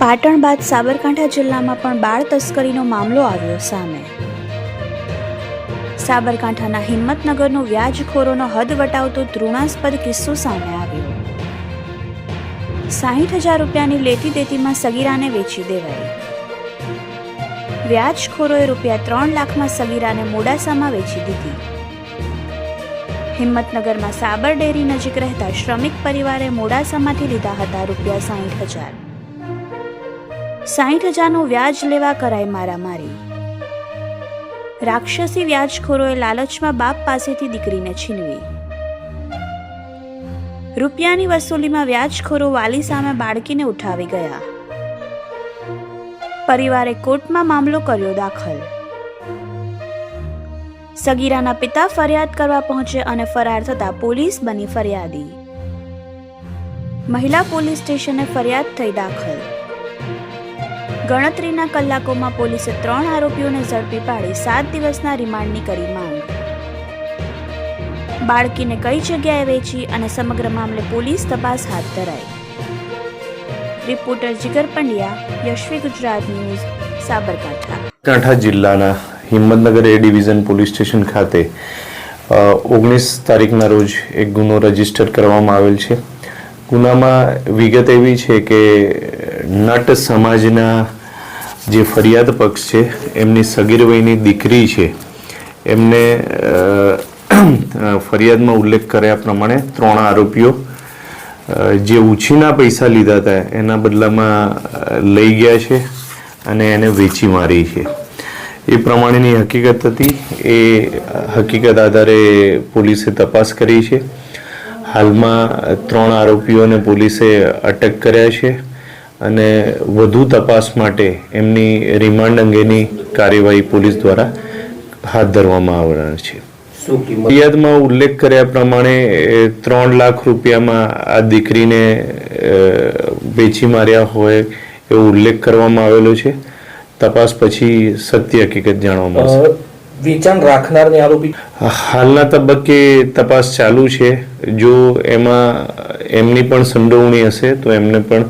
પાટણ બાદ સાબરકાંઠા જિલ્લામાં પણ બાળ તસ્કરીનો મામલો આવ્યો સામે. સાબરકાંઠાના હિંમતનગરનો વ્યાજખોરોનો હદ વટાવતો તૃણાસ્પદ કિસ્સો સામે આવ્યો. સાહીઠ હજાર રૂપિયાની લેતી દેતીમાં સગીરાને વેચી દેવાઈ. વ્યાજખોરોએ રૂપિયા ત્રણ લાખમાં સગીરાને મોડાસામાં વેચી દીધી. હિંમતનગરમાં સાબર ડેરી નજીક રહેતા શ્રમિક પરિવારે મોડાસામાંથી લીધા હતા રૂપિયા સાહીઠ હજાર. સાહીઠ હજારનું વ્યાજ લેવા કરાઈ મારામારી. રાક્ષસી વ્યાજખોરોએ લાલચમાં બાપ પાસેથી દીકરીને છીનવી. રૂપિયાની વસૂલીમાં વ્યાજખોરો વાલી સામે બાળકીને ઉઠાવી ગયા. પરિવારે કોર્ટમાં મામલો કર્યો દાખલ. સગીરાના પિતા ફરિયાદ કરવા પહોંચે અને ફરાર થતા પોલીસ બની ફરિયાદી. મહિલા પોલીસ સ્ટેશને ફરિયાદ થઈ દાખલ. ગણતરીના કલાકોમાં પોલીસે ત્રણ આરોપીઓને ઝડપી પાડી સાત દિવસના રિમાન્ડની કરી માંગ. બાળકીને કઈ જગ્યાએ વેચી અને સમગ્ર મામલે પોલીસ તપાસ હાથ ધરાઈ. Reporter Jigar Pandya, Yashvi Gujarat news, Sabarkantha. કાંઠા જિલ્લાના Himmatnagar A division police station ખાતે ઓગણીસ તારીખના રોજ એક ગુનો રજિસ્ટર કરવામાં આવેલ છે. ગુનામાં વિગત એવી છે કે, નટ સમાજના જે ફરિયાદ પક્ષ છે, એમની સગીર વયની દીકરી છે, એમને ફરિયાદમાં ઉલ્લેખ કર્યા પ્રમાણે ત્રણ આરોપીઓ જે ઉછીના પૈસા લીધા હતા, એના બદલામાં લઈ ગયા છે અને એને વેચી મારી છે. એ પ્રમાણેની હકીકત હતી. એ હકીકત આધારે પોલીસે તપાસ કરી છે. હાલમાં ત્રણ આરોપીઓને પોલીસે અટક કર્યા છે અને વધુ તપાસ માટે એમની રિમાન્ડ અંગેની કાર્યવાહી પોલીસ દ્વારા હાથ ધરવામાં આવનાર છે. ફરિયાદમાં ઉલ્લેખ કર્યા પ્રમાણે ત્રણ લાખ રૂપિયામાં આ દીકરીને વેચી માર્યા હોય એવો ઉલ્લેખ કરવામાં આવેલો છે. તપાસ પછી સત્ય હકીકત જાણવા મળશે. વેચાણ રાખનારને આરોપી હાલના તબક્કે તપાસ ચાલુ છે. જો એમાં એમની પણ સંડોવણી હશે તો એમને પણ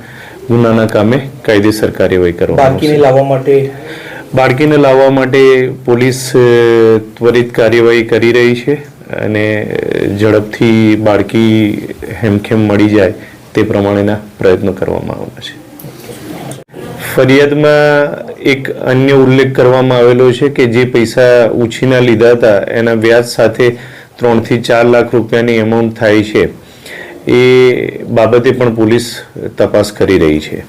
ગુનાના કામે કાયદેસર કાર્યવાહી કરવા બાળકીને લાવવા માટે બાળકીને લાવવા માટે પોલીસ ત્વરિત કાર્યવાહી કરી રહી છે અને ઝડપથી બાળકી હેમખેમ મળી જાય તે પ્રમાણેના પ્રયત્નો કરવામાં આવ્યા છે. ફરિયાદમાં એક અન્ય ઉલ્લેખ કરવામાં આવેલો છે કે જે પૈસા ઉછીના લીધા હતા, એના વ્યાજ સાથે ત્રણથી ચાર લાખ રૂપિયાની એમાઉન્ટ થાય છે. એ બાબતે પણ પોલીસ તપાસ કરી રહી છે.